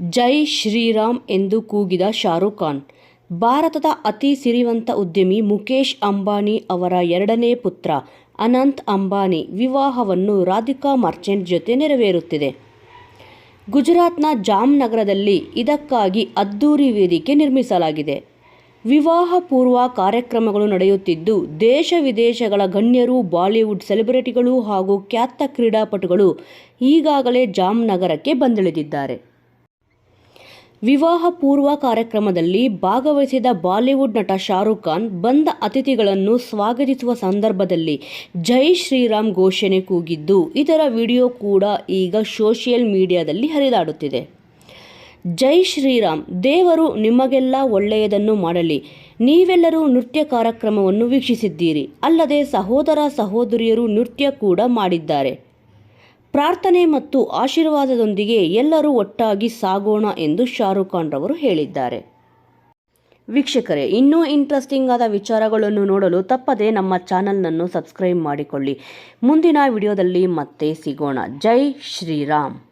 ಜೈ ಶ್ರೀರಾಮ್ ಎಂದು ಕೂಗಿದ ಶಾರುಖ್ ಖಾನ್. ಭಾರತದ ಅತಿ ಸಿರಿವಂತ ಉದ್ಯಮಿ ಮುಕೇಶ್ ಅಂಬಾನಿ ಅವರ ಎರಡನೇ ಪುತ್ರ ಅನಂತ್ ಅಂಬಾನಿ ವಿವಾಹವನ್ನು ರಾಧಿಕಾ ಮರ್ಚೆಂಟ್ ಜೊತೆ ನೆರವೇರುತ್ತಿದೆ. ಗುಜರಾತ್ನ ಜಾಮ್ನಗರದಲ್ಲಿ ಇದಕ್ಕಾಗಿ ಅದ್ದೂರಿ ವೇದಿಕೆ ನಿರ್ಮಿಸಲಾಗಿದೆ. ವಿವಾಹ ಪೂರ್ವ ಕಾರ್ಯಕ್ರಮಗಳು ನಡೆಯುತ್ತಿದ್ದು, ದೇಶ ವಿದೇಶಗಳ ಗಣ್ಯರು, ಬಾಲಿವುಡ್ ಸೆಲೆಬ್ರಿಟಿಗಳು ಹಾಗೂ ಖ್ಯಾತ ಕ್ರೀಡಾಪಟುಗಳು ಈಗಾಗಲೇ ಜಾಮ್ನಗರಕ್ಕೆ ಬಂದಿಳಿದಿದ್ದಾರೆ. ವಿವಾಹ ಪೂರ್ವ ಕಾರ್ಯಕ್ರಮದಲ್ಲಿ ಭಾಗವಹಿಸಿದ ಬಾಲಿವುಡ್ ನಟ ಶಾರುಖ್ ಖಾನ್ ಬಂದ ಅತಿಥಿಗಳನ್ನು ಸ್ವಾಗತಿಸುವ ಸಂದರ್ಭದಲ್ಲಿ ಜೈ ಶ್ರೀರಾಮ್ ಘೋಷಣೆ ಕೂಗಿದ್ದು, ಇದರ ವಿಡಿಯೋ ಕೂಡ ಈಗ ಸೋಷಿಯಲ್ ಮೀಡಿಯಾದಲ್ಲಿ ಹರಿದಾಡುತ್ತಿದೆ. ಜೈ ಶ್ರೀರಾಮ್, ದೇವರು ನಿಮಗೆಲ್ಲ ಒಳ್ಳೆಯದನ್ನು ಮಾಡಲಿ, ನೀವೆಲ್ಲರೂ ನೃತ್ಯ ಕಾರ್ಯಕ್ರಮವನ್ನು ವೀಕ್ಷಿಸಿದ್ದೀರಿ. ಅಲ್ಲದೆ ಸಹೋದರ ಸಹೋದರಿಯರು ನೃತ್ಯ ಕೂಡ ಮಾಡಿದ್ದಾರೆ. ಪ್ರಾರ್ಥನೆ ಮತ್ತು ಆಶೀರ್ವಾದದೊಂದಿಗೆ ಎಲ್ಲರೂ ಒಟ್ಟಾಗಿ ಸಾಗೋಣ ಎಂದು ಶಾರುಖ್ ಖಾನ್ ರವರು ಹೇಳಿದ್ದಾರೆ. ವೀಕ್ಷಕರೇ, ಇನ್ನೂ ಇಂಟ್ರೆಸ್ಟಿಂಗ್ ಆದ ವಿಚಾರಗಳನ್ನು ನೋಡಲು ತಪ್ಪದೆ ನಮ್ಮ ಚಾನಲ್ನನ್ನು ಸಬ್ಸ್ಕ್ರೈಬ್ ಮಾಡಿಕೊಳ್ಳಿ. ಮುಂದಿನ ವಿಡಿಯೋದಲ್ಲಿ ಮತ್ತೆ ಸಿಗೋಣ. ಜೈ ಶ್ರೀರಾಮ್.